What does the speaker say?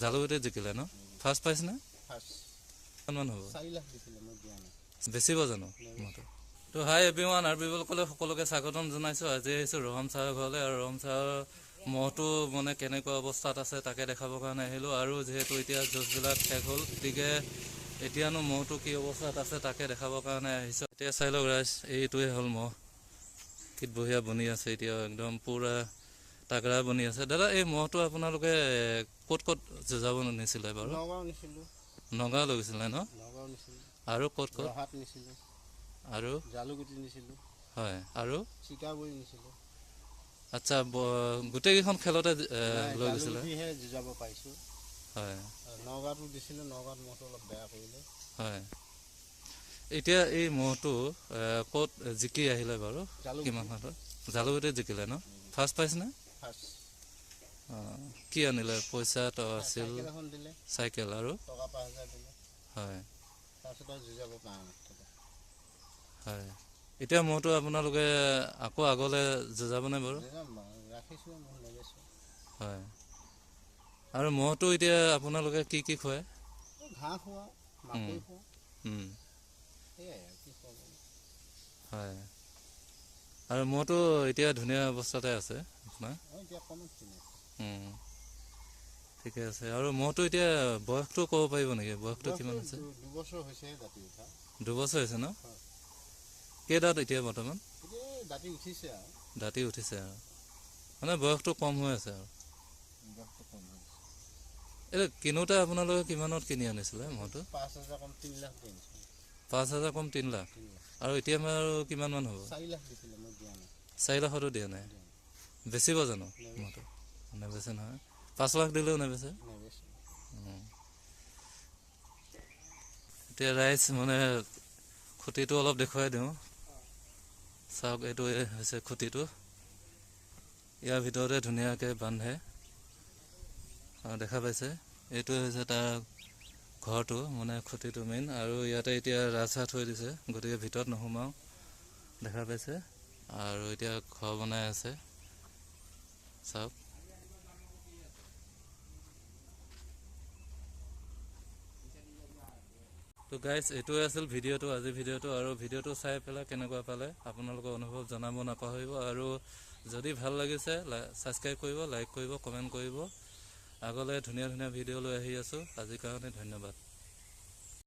জালুগুটি জিকিলে ন? ফাৰ্ষ্ট পাইছে নে? কিমানমান হ'ব? বেচিব জানো? তো হাই এভৰি ওৱান আৰ পিপলসকলে সকলোকে স্বাগতম জনাইছোঁ। আজি আহিছোঁ ৰহম ছাৰৰ ঘৰলৈ আৰু ৰহম ছাৰৰ মহটো মানে কেনেকুৱা অৱস্থাত আছে তাকে দেখাবৰ কাৰণে আহিলোঁ। আৰু যিহেতু এতিয়া যুঁজবিলাক শেষ হ'ল গতিকে এতিয়ানো মহটো কি অৱস্থাত আছে তাকে দেখাবৰ কাৰণে আহিছোঁ। এতিয়া চাই লওক ৰাইজ এইটোৱে হ'ল মহ। কীট বঢ়িয়া বনি আছে এতিয়া একদম পূৰা তাগৰা বনি আছে। দাদা এই মহটো আপোনালোকে ক'ত ক'ত যুঁজাব নিছিলে বাৰু? নগাঁও নিছিলোঁ। নগাঁও লৈ গৈছিলে ন আৰু ক'ত ক'ত? আৰু? হয় আৰু? আচ্ছা গোটেইকেইখন খেলতে লৈ গৈছিলে? হয়। হয়। এতিয়া এই মহটো ক'ত জিকি আহিলে বাৰু? কিমান হাতত জালুগুটিত জিকিলে ন? ফাৰ্ষ্ট পাইছেনে ফাৰ্ষ্ট অঁ, কি আনিলে? পইচা আছিল চাইকেল আৰু? হয়। এতিয়া মহটো আপোনালোকে আকৌ আগলৈ যুঁজাবনে বাৰু? হয়। আৰু মহটো এতিয়া আপোনালোকে কি কি খুৱায়? হয়। আৰু মহটো এতিয়া ধুনীয়া অৱস্থাতে আছে। আপোনাৰ উম, ঠিকে আছে। আৰু মহটো এতিয়া বয়সটো ক'ব পাৰিব নেকি? বয়সটো কিমান হৈছে? দুবছৰ হৈছে ন। কেইদাঁত এতিয়া বৰ্তমান? দাঁতি উঠিছে আৰু। দাঁতি উঠিছে আৰু। মানে বয়সটো কম হৈ আছে আৰু। এতিয়া কিনোতে আপোনালোকে কিমানত কিনি আনিছিলে মহটো পাঁচ হাজাৰ কম তিনি লাখ দিছোঁ পাঁচ হাজাৰ কম তিনি লাখ। তিনি লাখ। আৰু এতিয়া আৰু কিমানমান হ'ব? লাখ নাই। চাৰি লাখতো দিয়া নাই। বেচিব জানো মহটো নেবেচে নহয়। পাঁচ লাখ দিলেও নেবেচে। এতিয়া ৰাইজ মানে খুঁটিটো অলপ দেখুৱাই দিওঁ। চাওক এইটো এই হৈছে খুঁটিটো। ইয়াৰ ভিতৰতে ধুনীয়াকৈ বান্ধে। আৰু দেখা পাইছে? এইটোৱে হৈছে তাৰ ঘৰটো মানে খুঁটিটো মেইন আৰু ইয়াতে এতিয়া ৰাজহাঁহ থৈ দিছে। গতিকে ভিতৰত নোসোমাওঁ। দেখা পাইছে? আৰু এতিয়া ঘৰ বনাই আছে। চাওক তো গাইজ এইটোৱে আছিল ভিডিঅ'টো। আজি ভিডিঅ'টো আৰু ভিডিঅ'টো চাই পেলাই কেনেকুৱা পালে আপোনালোকৰ অনুভৱ জনাব নাপাহৰিব। আৰু যদি ভাল লাগিছে ছাবস্ক্ৰাইব কৰিব লাইক কৰিব কমেণ্ট কৰিব। আগলৈ ধুনীয়া ধুনীয়া ভিডিঅ' লৈ আহি আছোঁ। আজিৰ কাৰণে ধন্যবাদ।